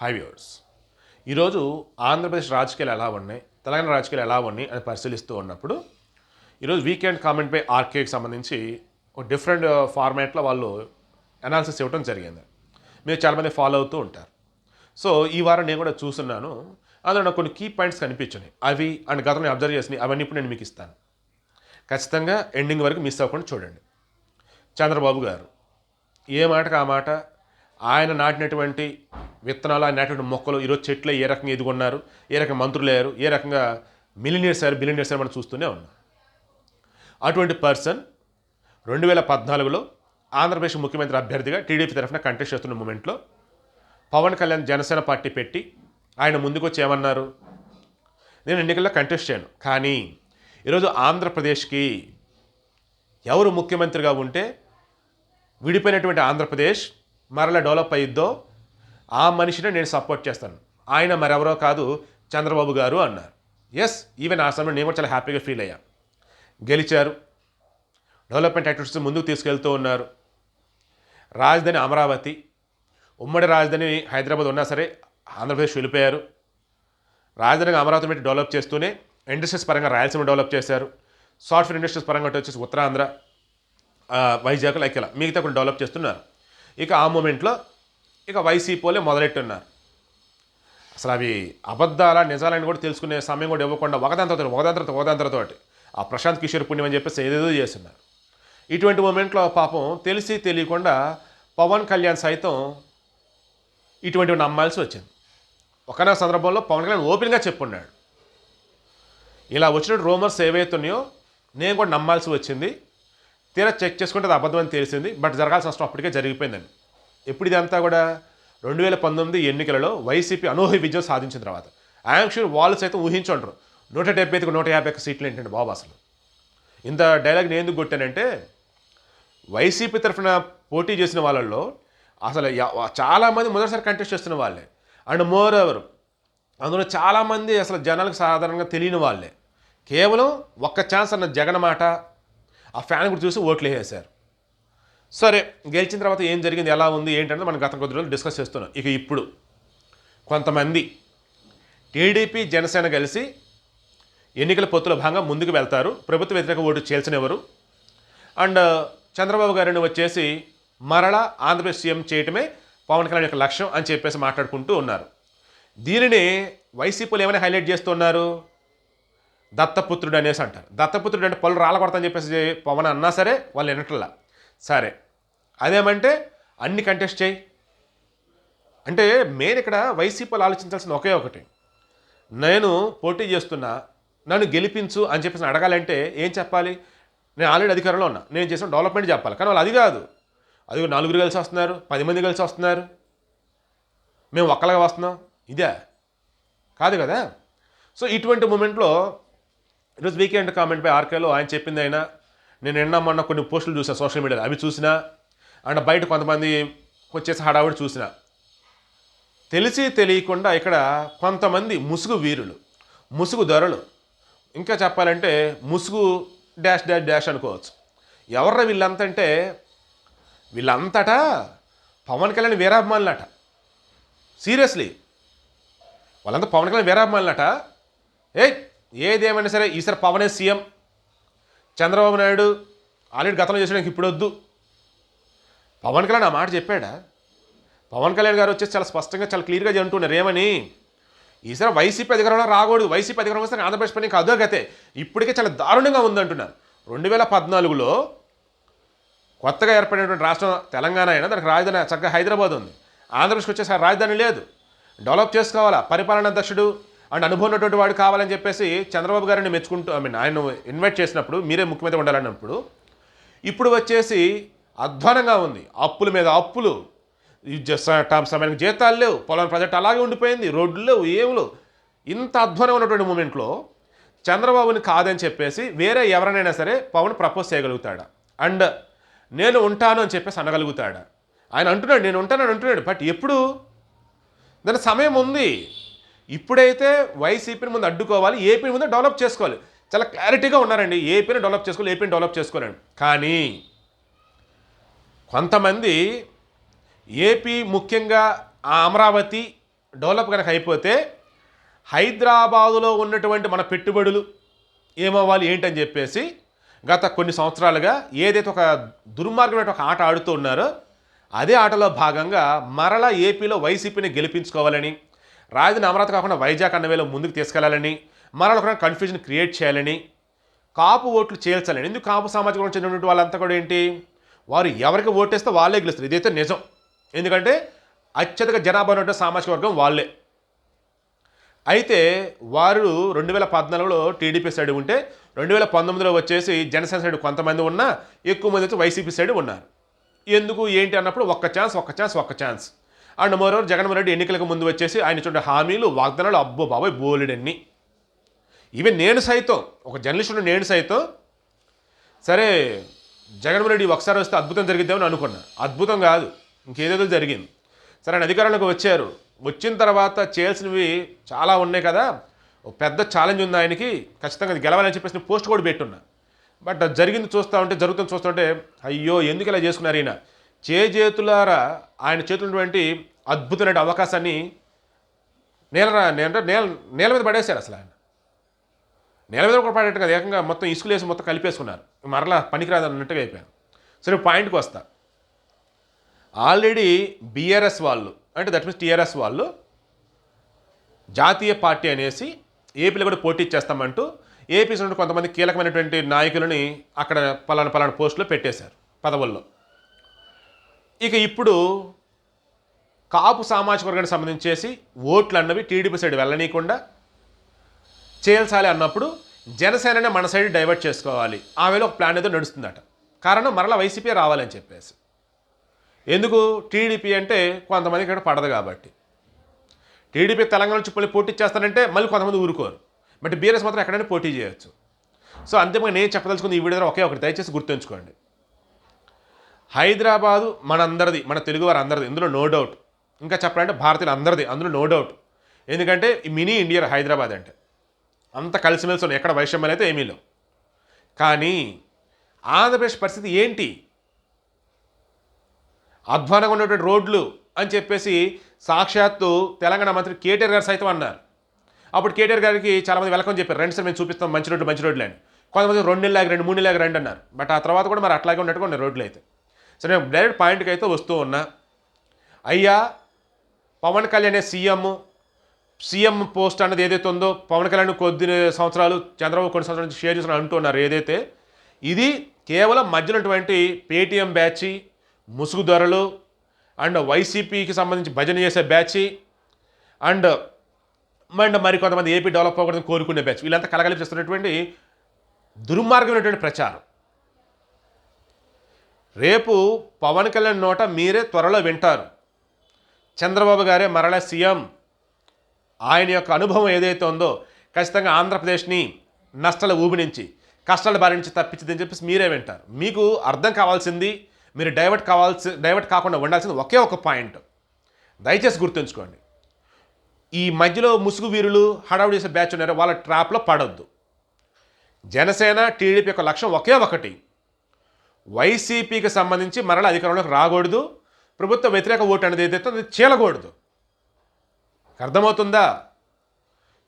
High viewers ఈరోజు ఆంధ్రప్రదేశ్ రాజకీయాలు ఎలా ఉన్నాయి తెలంగాణ రాజకీయాలు ఎలా ఉన్నాయి అని పరిశీలిస్తూ ఉన్నప్పుడు ఈరోజు వీకెండ్ కామెంట్ బై ఆర్కేకి సంబంధించి ఒక డిఫరెంట్ ఫార్మాట్లో వాళ్ళు అనాలిసిస్ ఇవ్వడం జరిగింది. మీరు చాలామంది ఫాలో అవుతూ ఉంటారు. సో ఈ వారం నేను కూడా చూస్తున్నాను. అందులో నాకు కొన్ని కీ పాయింట్స్ కనిపించినాయి. అవి అండ్ గతంలో అబ్జర్వ్ చేసినాయి అవన్నీ ఇప్పుడు నేను మీకు ఇస్తాను. ఖచ్చితంగా ఎండింగ్ వరకు మిస్ అవ్వకుండా చూడండి. చంద్రబాబు గారు ఏ మాటకు ఆ మాట ఆయన నాటినటువంటి విత్తనాలు ఆయన నాటినటువంటి మొక్కలు ఈరోజు చెట్లు ఏ రకంగా ఎదుగున్నారు ఏ రకంగా మంత్రులు అయ్యారు ఏ రకంగా మిలినియర్స్ అయ్యారు బిలినియర్స్ అయ్యారు మనం చూస్తూనే ఉన్నాం. అటువంటి పర్సన్ రెండు వేల పద్నాలుగులో ఆంధ్రప్రదేశ్ ముఖ్యమంత్రి అభ్యర్థిగా టీడీపీ తరఫున కంటెస్ట్ చేస్తున్న మూమెంట్లో పవన్ కళ్యాణ్ జనసేన పార్టీ పెట్టి ఆయన ముందుకు ఏమన్నారు? నేను ఎన్నికల్లో కంటెస్ట్ చేయను. కానీ ఈరోజు ఆంధ్రప్రదేశ్కి ఎవరు ముఖ్యమంత్రిగా ఉంటే విడిపోయినటువంటి ఆంధ్రప్రదేశ్ మరలా డెవలప్ అయ్యిద్దో ఆ మనిషిని నేను సపోర్ట్ చేస్తాను. ఆయన మరెవరో కాదు చంద్రబాబు గారు అన్నారు. ఎస్ ఈవెన్ ఆ సమయంలో నేను కూడా చాలా హ్యాపీగా ఫీల్ అయ్యా. గెలిచారు. డెవలప్మెంట్ యాక్టివిటీస్ ముందుకు తీసుకెళ్తూ ఉన్నారు. రాజధాని అమరావతి ఉమ్మడి రాజధాని హైదరాబాద్ ఉన్నా సరే ఆంధ్రప్రదేశ్ వెళ్ళిపోయారు. రాజధానిగా అమరావతి పెట్టి డెవలప్ చేస్తూనే ఇండస్ట్రీస్ పరంగా రాయలసీమ డెవలప్ చేశారు. సాఫ్ట్వేర్ ఇండస్ట్రీస్ పరంగా వచ్చేసి ఉత్తరాంధ్ర వైజాగ్ లైక్ ఇలా మిగతా కొన్ని డెవలప్ చేస్తున్నారు. ఇక ఆ మూమెంట్లో ఇక వైసీపీలే మొదలెట్టున్నారు. అసలు అవి అబద్ధాల నిజాలని కూడా తెలుసుకునే సమయం కూడా ఇవ్వకుండా ఒకదాంతతో ఒకదాంతరతో ఒకదాంతరతో ఆ ప్రశాంత్ కిషోర్ పుణ్యం అని చెప్పేసి ఏదేదో చేస్తున్నారు. ఇటువంటి మూమెంట్లో పాపం తెలిసి తెలియకుండా పవన్ కళ్యాణ్ సైతం ఇటువంటివి నమ్మాల్సి వచ్చింది. ఒకనొక సందర్భంలో పవన్ కళ్యాణ్ ఓపెన్గా చెప్పున్నాడు. ఇలా వచ్చిన రూమర్స్ ఏవైతున్నాయో నేను కూడా నమ్మాల్సి వచ్చింది. తీరా చెక్ చేసుకుంటే అది అబద్ధం అని తెలిసింది బట్ జరగాల్సిన అవసరం అప్పటికే జరిగిపోయిందండి. ఇప్పుడు ఇదంతా కూడా రెండు వేల పంతొమ్మిది ఎన్నికలలో వైసీపీ అనూహ్య విజయం సాధించిన తర్వాత ఐఎమ్ షూర్ వాళ్ళు సైతం ఊహించుంటారు నూట డెబ్బై ఐదుకు నూట యాభై ఒక్క సీట్లు ఏంటంటే బాబు అసలు? ఇంత డైలాగ్ నేను ఎందుకు కొట్టానంటే వైసీపీ తరఫున పోటీ చేసిన వాళ్ళల్లో అసలు చాలామంది మొదటిసారి కంటెస్ట్ చేస్తున్న వాళ్ళే. అండ్ మోర్ ఎవరు అందులో చాలామంది అసలు జనాలకు సాధారణంగా తెలియని వాళ్ళే. కేవలం ఒక్క ఛాన్స్ అన్న జగన్ మాట ఆ ఫ్యాన్ కూడా చూసి ఓట్లు వేసేశారు. సరే గెలిచిన తర్వాత ఏం జరిగింది ఎలా ఉంది ఏంటంటే మనం గత కొద్ది రోజులు డిస్కస్ చేస్తున్నాం. ఇక ఇప్పుడు కొంతమంది టీడీపీ జనసేన కలిసి ఎన్నికల పొత్తుల భాగంగా ముందుకు వెళ్తారు. ప్రభుత్వ వ్యతిరేక ఓటు చేల్చనివ్వరు అండ్ చంద్రబాబు గారిని వచ్చేసి మరలా ఆంధ్రప్రదేశ్ సీఎం చేయటమే పవన్ కళ్యాణ్ యొక్క లక్ష్యం అని చెప్పేసి మాట్లాడుకుంటూ ఉన్నారు. దీనిని వైసీపీలు ఏమైనా హైలైట్ చేస్తున్నారు దత్తపుత్రుడు అనేసి అంటారు. దత్తపుత్రుడు అంటే పళ్ళు రాళ్ళ చెప్పేసి పవన్ అన్నా సరే వాళ్ళు వినట్లా సరే అదేమంటే అన్ని కంటెస్ట్ చేయి. అంటే మెయిన్ ఇక్కడ వైసీపీలు ఆలోచించాల్సిన ఒకే ఒకటి. నేను పోటీ చేస్తున్నా నన్ను గెలిపించు అని చెప్పేసి అడగాలంటే ఏం చెప్పాలి? నేను ఆల్రెడీ అధికారంలో ఉన్నా. నేను చేసిన డెవలప్మెంట్ చెప్పాలి. కానీ వాళ్ళు అది కాదు. అది నలుగురు కలిసి వస్తున్నారు పది మంది కలిసి వస్తున్నారు. మేము ఒక్కలాగా వస్తున్నాం. ఇదే. కాదు కదా? సో ఇటువంటి మూమెంట్లో ఈరోజు వీకెండ్ కామెంట్పై ఆర్కేలో ఆయన చెప్పింది అయినా నేను నిన్న మొన్న కొన్ని పోస్టులు చూసాను సోషల్ మీడియాలో. అవి చూసినా అండ్ బయట కొంతమంది వచ్చేసి హడావిడి చూసిన. తెలిసి తెలియకుండా ఇక్కడ కొంతమంది ముసుగు వీరులు ముసుగు దొరలు. ఇంకా చెప్పాలంటే ముసుగు డాష్ డాష్ డాష్ అనుకోవచ్చు. ఎవర్రా వీళ్ళంతా అంటే వీళ్ళంతటా పవన్ కళ్యాణ్ వీరాభిమానులట. సీరియస్లీ. వాళ్ళంతా పవన్ కళ్యాణ్ వీరాభిమానులట. ఏ ఏదేమైనా సరే ఈసారి పవనే సీఎం. చంద్రబాబు నాయుడు ఆల్రెడీ గతంలో చేసడానికి ఇప్పుడు వద్దు. పవన్ కళ్యాణ్ ఆ మాట చెప్పాడా? పవన్ కళ్యాణ్ గారు వచ్చేసి చాలా స్పష్టంగా చాలా క్లియర్గా చెంటున్నారు ఏమని ఈసారి వైసీపీ అధికారంలో రాకూడదు వైసీపీ అధికారంలో వస్తే ఆంధ్రప్రదేశ్ పని అదో గతే. ఇప్పటికే చాలా దారుణంగా ఉందంటున్నారు. రెండు వేల పద్నాలుగులో కొత్తగా ఏర్పడినటువంటి రాష్ట్రం తెలంగాణ అయినా దానికి రాజధాని చక్కగా హైదరాబాద్ ఉంది. ఆంధ్రప్రదేశ్కి వచ్చేసి రాజధాని లేదు. డెవలప్ చేసుకోవాలా? పరిపాలనా దక్షుడు అండ్ అనుభవం ఉన్నటువంటి వాడు కావాలని చెప్పేసి చంద్రబాబు గారిని మెచ్చుకుంటూ ఐ మీన్ ఆయన ఇన్వైట్ చేసినప్పుడు మీరే ముఖ్యమంత్రి ఉండాలన్నప్పుడు ఇప్పుడు వచ్చేసి అధ్వానంగా ఉంది. అప్పుల మీద అప్పులు. సమయానికి జీతాలు లేవు. పొలం ప్రాజెక్ట్ అలాగే ఉండిపోయింది. రోడ్లు లేవు ఏం లేవు. ఇంత అధ్వానం ఉన్నటువంటి మూమెంట్లో చంద్రబాబుని కాదని చెప్పేసి వేరే ఎవరినైనా సరే పవన్ ప్రపోజ్ చేయగలుగుతాడా. అండ్ నేను ఉంటాను అని చెప్పేసి అనగలుగుతాడా. ఆయన అంటున్నాడు నేను ఉంటానని అంటున్నాడు. బట్ ఎప్పుడు? దాని సమయం ఉంది. ఇప్పుడైతే వైసీపీని ముందు అడ్డుకోవాలి ఏపీని ముందు డెవలప్ చేసుకోవాలి. చాలా క్లారిటీగా ఉన్నారండి. ఏపీని డెవలప్ చేసుకోవాలి ఏపీని డెవలప్ చేసుకోలేండి కానీ కొంతమంది ఏపీ ముఖ్యంగా ఆ అమరావతి డెవలప్ కనుక అయిపోతే హైదరాబాదులో ఉన్నటువంటి మన పెట్టుబడులు ఏమవ్వాలి ఏంటని చెప్పేసి గత కొన్ని సంవత్సరాలుగా ఏదైతే ఒక దుర్మార్గమైన ఒక ఆట ఆడుతూ ఉన్నారో అదే ఆటలో భాగంగా మరలా ఏపీలో వైసీపీని గెలిపించుకోవాలని రాజధాని అమరావతి కాకుండా వైజాగ్ అన్నవేలో ముందుకు తీసుకెళ్ళాలని మరలా ఒక కన్ఫ్యూజన్ క్రియేట్ చేయాలని కాపు ఓట్లు చేల్చాలని. ఎందుకు కాపు సామాజిక వర్గం చెందినటువంటి వాళ్ళంతా కూడా ఏంటి? వారు ఎవరికి ఓటేస్తే వాళ్ళే గెలుస్తారు. ఇదైతే నిజం. ఎందుకంటే అత్యధిక జనాభా ఉన్నటువంటి సామాజిక వర్గం వాళ్ళే. అయితే వారు రెండు వేల పద్నాలుగులో టీడీపీ సైడ్ ఉంటే రెండు వేల పంతొమ్మిదిలో వచ్చేసి జనసేన సైడ్ కొంతమంది ఉన్నా ఎక్కువ మంది వచ్చి వైసీపీ సైడ్ ఉన్నారు. ఎందుకు? ఏంటి అన్నప్పుడు ఒక్క ఛాన్స్ ఒక్క ఛాన్స్ ఒక్క chance and moreover Jaganmohan Reddy ఎన్నికలకు ముందు వచ్చేసి ఆయన చూడండి హామీలు వాగ్దానాలు అబ్బో బాబాయ్ బోలెడన్ని. ఈవెన్ నేను సైతం ఒక జర్నలిస్టు నేను సైతం సరే జగన్మోహన్ రెడ్డి ఒకసారి వస్తే అద్భుతం జరిగిద్దామని అనుకున్నా. అద్భుతం కాదు ఇంకేదేదో జరిగింది. సరే ఆయన అధికారంలోకి వచ్చారు. వచ్చిన తర్వాత చేయాల్సినవి చాలా ఉన్నాయి కదా. ఒక పెద్ద ఛాలెంజ్ ఉంది ఆయనకి. ఖచ్చితంగా అది గెలవాలని చెప్పేసి పోస్ట్ కూడా పెట్టున్నా. బట్ అది జరిగింది చూస్తూ ఉంటే జరుగుతుంది చూస్తుంటే అయ్యో ఎందుకు ఇలా చేసుకున్నారు ఈయన? చేజేతులారా ఆయన చేతులటువంటి ఉన్నటువంటి అద్భుతమైన అవకాశాన్ని నేల నేల నేల నేల మీద పడేశారు అసలు ఆయన. నేల మీద కూడా పడేట్టు కదా. ఏకంగా మొత్తం ఇసుకలు వేసి మొత్తం కలిపేసుకున్నారు. మరలా పనికిరాదు అన్నట్టుగా అయిపోయాను సరే పాయింట్కి వస్తా. ఆల్రెడీ బీఆర్ఎస్ వాళ్ళు అంటే దట్ మీన్స్ టీఆర్ఎస్ వాళ్ళు జాతీయ పార్టీ అనేసి ఏపీలో కూడా పోటీ చేస్తామంటూ ఏపీ నుండి కొంతమంది కీలకమైనటువంటి నాయకులని అక్కడ పలానా పలానా పోస్టులో పెట్టేశారు పదవుల్లో. ఇక ఇప్పుడు కాపు సామాజిక వర్గానికి సంబంధించేసి ఓట్లు అన్నవి టీడీపీ సైడ్ వెళ్ళనీయకుండా చేయాల్సాలి అన్నప్పుడు జనసేననే మన సైడ్ డైవర్ట్ చేసుకోవాలి. ఆ వేళ ఒక ప్లాన్ ఏదో నడుస్తుందట. కారణం మరలా వైసీపీ రావాలని చెప్పేసి. ఎందుకు? టీడీపీ అంటే కొంతమందికి ఇక్కడ పడదు కాబట్టి. టీడీపీ తెలంగాణ నుంచి మళ్ళీ పోటీ చేస్తానంటే మళ్ళీ కొంతమంది ఊరుకోరు. బట్ బీఆర్ఎస్ మాత్రం ఎక్కడైనా పోటీ చేయొచ్చు. సో అంతిమంగా నేను చెప్పదలుచుకుంది ఈ వీడియో ఒకే ఒకటి. దయచేసి గుర్తుంచుకోండి. హైదరాబాదు మనందరిది మన తెలుగు వారు అందరిది ఇందులో నో డౌట్ ఇంకా చెప్పాలంటే భారతీయులు అందరిది అందులో నో డౌట్ ఎందుకంటే మినీ ఇండియా హైదరాబాద్ అంటే. అంత కలిసిమెలిసి ఉన్నాయి ఎక్కడ వైషమ్యాలు అయితే ఏమీ లేవు. కానీ ఆంధ్రప్రదేశ్ పరిస్థితి ఏంటి? అధ్వానంగా ఉన్నటువంటి రోడ్లు అని చెప్పేసి సాక్షాత్తు తెలంగాణ మంత్రి కేటీఆర్ గారు సైతం అన్నారు. అప్పుడు కేటీఆర్ గారికి చాలామంది వెల్కమ్ చెప్పారు. రెండు సార్ మేము చూపిస్తాం మంచి రోడ్డు మంచి రోడ్లు అని. కొంతమంది రెండు నెలలు రెండు మూడు నెలలు రెండు అన్నారు. బట్ ఆ తర్వాత కూడా మరి అట్లాగే ఉన్నట్టుగా ఉన్నాయి రోడ్లు అయితే. సరే నేను డైరెక్ట్ పాయింట్కి అయితే వస్తూ ఉన్నా. అయ్యా పవన్ కళ్యాణ్ అనే సీఎం. సీఎం పోస్ట్ అన్నది ఏదైతే ఉందో పవన్ కళ్యాణ్ కొద్ది సంవత్సరాలు చంద్రబాబు కొన్ని సంవత్సరాల నుంచి షేర్ చేసిన అంటున్నారు ఏదైతే ఇది కేవలం మధ్యలో ఉన్నటువంటి పేటీఎం బ్యాచ్ ముసుగు ధరలు అండ్ వైసీపీకి సంబంధించి భజన చేసే బ్యాచ్ అండ్ అండ్ మరి కొంతమంది ఏపీ డెవలప్ అవ్వకూడదని కోరుకునే బ్యాచ్. వీళ్ళంతా కలగలిపి చేస్తున్నటువంటి దుర్మార్గమైనటువంటి ప్రచారం. రేపు పవన్ కళ్యాణ్ నోట మీరే త్వరలో వింటారు. చంద్రబాబు గారే మరల సీఎం. ఆయన యొక్క అనుభవం ఏదైతే ఉందో ఖచ్చితంగా ఆంధ్రప్రదేశ్ని నష్టాల ఊబి నుంచి కష్టాల బారి నుంచి తప్పించిందని చెప్పేసి మీరే వింటారు. మీకు అర్థం కావాల్సింది మీరు డైవర్ట్ కావాల్సి డైవర్ట్ కాకుండా ఉండాల్సింది ఒకే ఒక పాయింట్. దయచేసి గుర్తుంచుకోండి. ఈ మధ్యలో ముసుగు వీరులు హడావుడి చేసే బ్యాచ్ ఉన్నారు వాళ్ళ ట్రాప్లో పడొద్దు. జనసేన టీడీపీ యొక్క లక్ష్యం ఒకే ఒకటి. వైసీపీకి సంబంధించి మరల అధికారంలోకి రాకూడదు. ప్రభుత్వ వ్యతిరేక ఓటు అనేది ఏదైతే అది చీలకూడదు. అర్థమవుతుందా?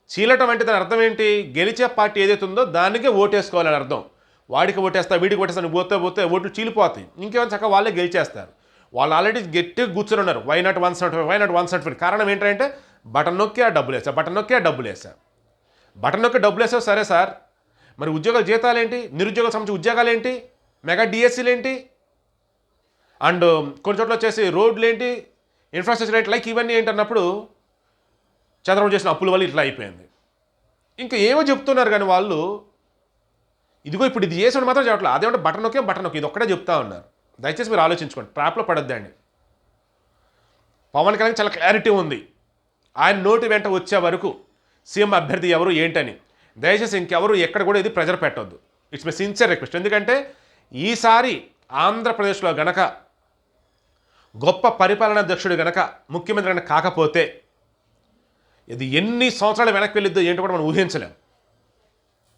చీలటం అంటే దాని అర్థం ఏంటి? గెలిచే పార్టీ ఏదైతే ఉందో దానికే ఓటేసుకోవాలని అర్థం. వాడికి ఓటేస్తా వీడికి ఓటేస్తా పోతే పోతే ఓట్లు చీలిపోతాయి. ఇంకేమైనా చక్కగా వాళ్ళే గెలిచేస్తారు. వాళ్ళు ఆల్రెడీ గట్టిగా కూర్చొని ఉన్నారు. Why not one seventy why not one seventy కారణం ఏంటంటే బటన్ నొక్కి ఆ డబ్బులు వేసా బటన్ నొక్కి ఆ డబ్బులు వేసా బటన్ నొక్కి డబ్బులు వేసావు సరే సార్. మరి ఉద్యోగాల జీతాలు ఏంటి? నిరుద్యోగాలకు సంబంధించి ఉద్యోగాలు ఏంటి? మెగా డిఎస్సీలు ఏంటి? అండ్ కొన్ని చోట్ల వచ్చేసి రోడ్లు ఏంటి ఇన్ఫ్రాస్ట్రక్చర్ ఏంటి? లైక్ ఇవన్నీ ఏంటి అన్నప్పుడు చంద్రబాబు చేసిన అప్పుల వల్ల ఇట్లా అయిపోయింది. ఇంకా ఏమో చెప్తున్నారు కానీ వాళ్ళు ఇదిగో ఇప్పుడు ఇది చేసాడు మాత్రం చెప్పట్లేదు అదేమంటే బటన్ నొక్కే బటన్ నొక్కి. ఇది ఒక్కటే చెప్తా ఉన్నారు. దయచేసి మీరు ఆలోచించుకోండి. ట్రాప్లో పడద్దండి పవన్ కళ్యాణ్ చాలా క్లారిటీ ఉంది. ఆయన నోటి వెంట వచ్చే వరకు సీఎం అభ్యర్థి ఎవరు ఏంటని. దయచేసి ఇంకెవరు ఎక్కడ కూడా ఇది ప్రెజర్ పెట్టొద్దు. ఇట్స్ మై సిన్సియర్ రిక్వెస్ట్ ఎందుకంటే ఈసారి ఆంధ్రప్రదేశ్లో గనక గొప్ప పరిపాలనా అధ్యక్షుడు గనక ముఖ్యమంత్రి గనక కాకపోతే ఇది ఎన్ని సంవత్సరాలు వెనక్కి వెళ్ళిద్దో ఏంటో కూడా మనం ఊహించలేము